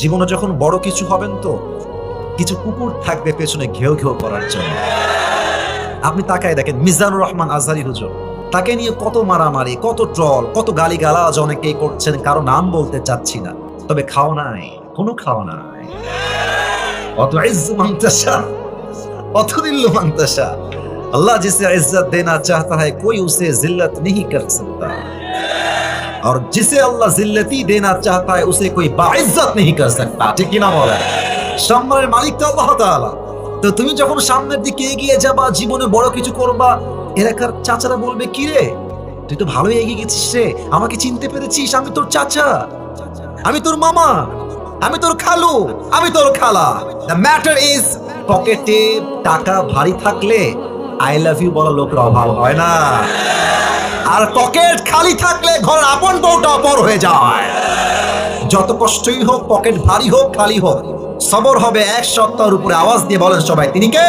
জীবনে যখন বড় কিছু হবেন তো কিছু কুকুর থাকবে পেছনে ঘেউ ঘেউ করার জন্য। আপনি তাকায় দেখেন, মিজানুর রহমান আজহারি হুজুর, তাকে নিয়ে কত মারামারি, কত ট্রল, কত গালি গালাজ অনেকেই করছেন, কারও নাম বলতে চাচ্ছি না। তবে খাও নাই, কোনো খাও নাই। অত ইজ্জু মাংতাসা অত দিল্লু মাংতাসা আল্লাহ জিসে ইজ্জত দেনা চাহতা হয় কোই উসে জিল্লত নেহি কর সকতা और जिसे अल्लाह जिल्लती देना चाहता है उसे कोई बाइज्जत नहीं कर सकता ঠিক কি না বলে সম্মানের মালিক তো আল্লাহ তাআলা তো তুমি যখন সামনের দিকে এগিয়ে যাবা জীবনে বড় কিছু করবা এলাকার চাচারা বলবে কি রে তুই তো ভালোই এগিয়ে গেছিস রে আমাকে চিনতে পেরেছিস আমি তোর চাচা আমি তোর মামা আমি তোর খালু আমি তোর খালা দ্য ম্যাটার ইজ পকেটে টাকা ভারী থাকলে আই লাভ ইউ বলা লোকের অভাব হয় না আর পকেট খালি থাকলে ঘর আপন বউটা অপর হয়ে যায়। যত কষ্টই হোক, পকেট ভারী হোক, খালি হোক, সবর হবে এক সপ্তাহের উপরে আওয়াজ দিয়ে বলেন সবাই, তিনি কে?